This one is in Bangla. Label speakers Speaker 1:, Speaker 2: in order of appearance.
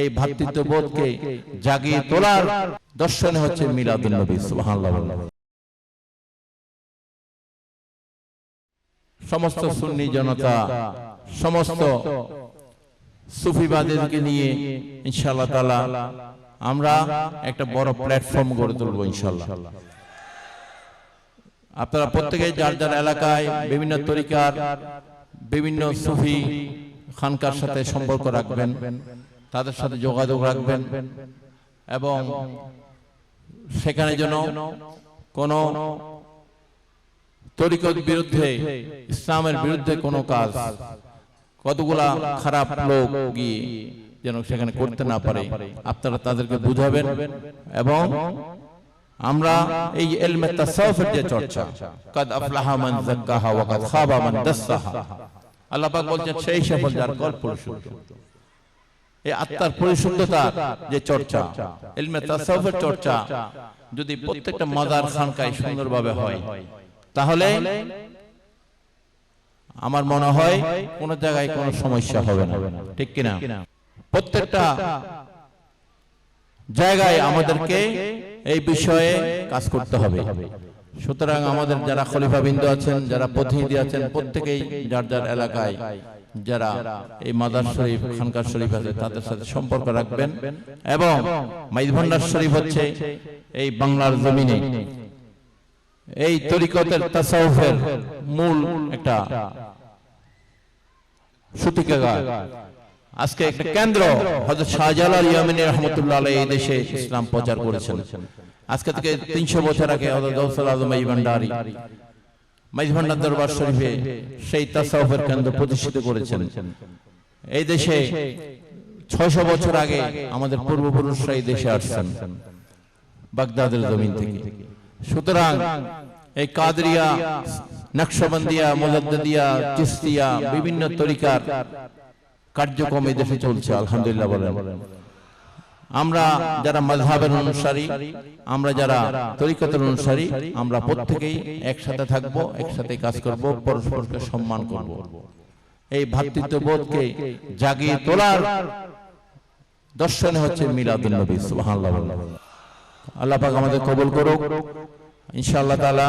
Speaker 1: এই ভ্রাতৃত্ববোধকে জাগিয়ে তোলার দর্শনে হচ্ছে মিলাদুল নবী সুবহানাল্লাহ। সমস্ত সুন্নি জনতা সমস্ত সুফিবাদীদেরকে নিয়ে ইনশাআল্লাহ তাআলা আমরা একটা বড় প্ল্যাটফর্ম গড়ে তুলবো ইনশাআল্লাহ। আপনারা প্রত্যেকে যার যার এলাকায় বিভিন্ন তরিকার বিভিন্ন সুফি খানকার সাথে সম্পর্ক রাখবেন। তাদের সাথে যোগাযোগ রাখবেন এবং সেখানে যেন কোনো তরিকত বিরুদ্ধে, ইসলামের বিরুদ্ধে কোনো কাজ কতগুলা খারাপ লোক গিয়ে যেন সেখানে করতে না পারে, আপনারা তাদেরকে বুঝাবেন এবং আমরা এই ইলমে তাসাউফের যে চর্চা, কাদ আফলাহা মান যাক্কাহা ওয়া কাদ খাবা মান দাসসাহা আল্লাহ পাক বলছেন, সেই সফল যার কল পরিশুদ্ধ এই আত্মার পরিশুদ্ধতা যে চর্চা, ইলমে তাসাউফের চর্চা, যদি প্রত্যেকটা মাজার খানকায় সুন্দরভাবে হয়, তাহলে আমার মনে হয় কোন জায়গায় কোনো সমস্যা হবে না। ঠিক কিনা? প্রত্যেকটা জায়গায় আমাদেরকে এই বিষয়ে কাজ করতে হবে। সুতরাং আমাদের যারা খলিফা বিন্দু আছেন, যারা প্রতিনিধি আছেন, প্রত্যেকেই যার যার এলাকায় যারা এই মাদার শরীফ খানকার শরীফ আছে তাদের সাথে সম্পর্ক রাখবেন। এবং মাইদ ভান্ডার শরীফ হচ্ছে এই বাংলার জমিনে। এই তরিকতের তাসাউফের মূল একটা সুতিকাগার। আজকে একটা কেন্দ্র হযরত শাহজালাল ইয়ামিনী রহমতুল্লাহ আলাইহি এই দেশে ইসলাম প্রচার করেছেন। আজকে থেকে 300 বছর আগে হযরত গৌসুল আজম ভান্ডারী মাইজ ভান্ডার দরবার শরীফে সেই তাসাউফের কেন্দ্র প্রতিষ্ঠিত করেছেন। এই দেশে 600 বছর আগে আমাদের পূর্বপুরুষরা এই দেশে আসছেন। বাগদাদের জমিন থেকে। সুতরাং এই কাদরিয়া নকশবন্দিয়া মোজাদ্দিয়া চিস্তিয়া বিভিন্ন তরিকার কার্যক্রম এই দেশে চলছে আলহামদুলিল্লাহ বলেন। আমরা যারা মাযহাবের অনুসারী আমরা যারা তরিকতের অনুসারী আমরা প্রত্যেকেই একসাথে থাকব একসাথে কাজ করব পরস্পরকে সম্মান করব। এই ভ্রাতৃত্ববোধকে জাগিয়ে তোলার দর্শনে হচ্ছে মিলাদুন নবী সুবহানাল্লাহ। আল্লাহ পাক আমাদের কবুল করুক। ইনশাআল্লাহ তাআলা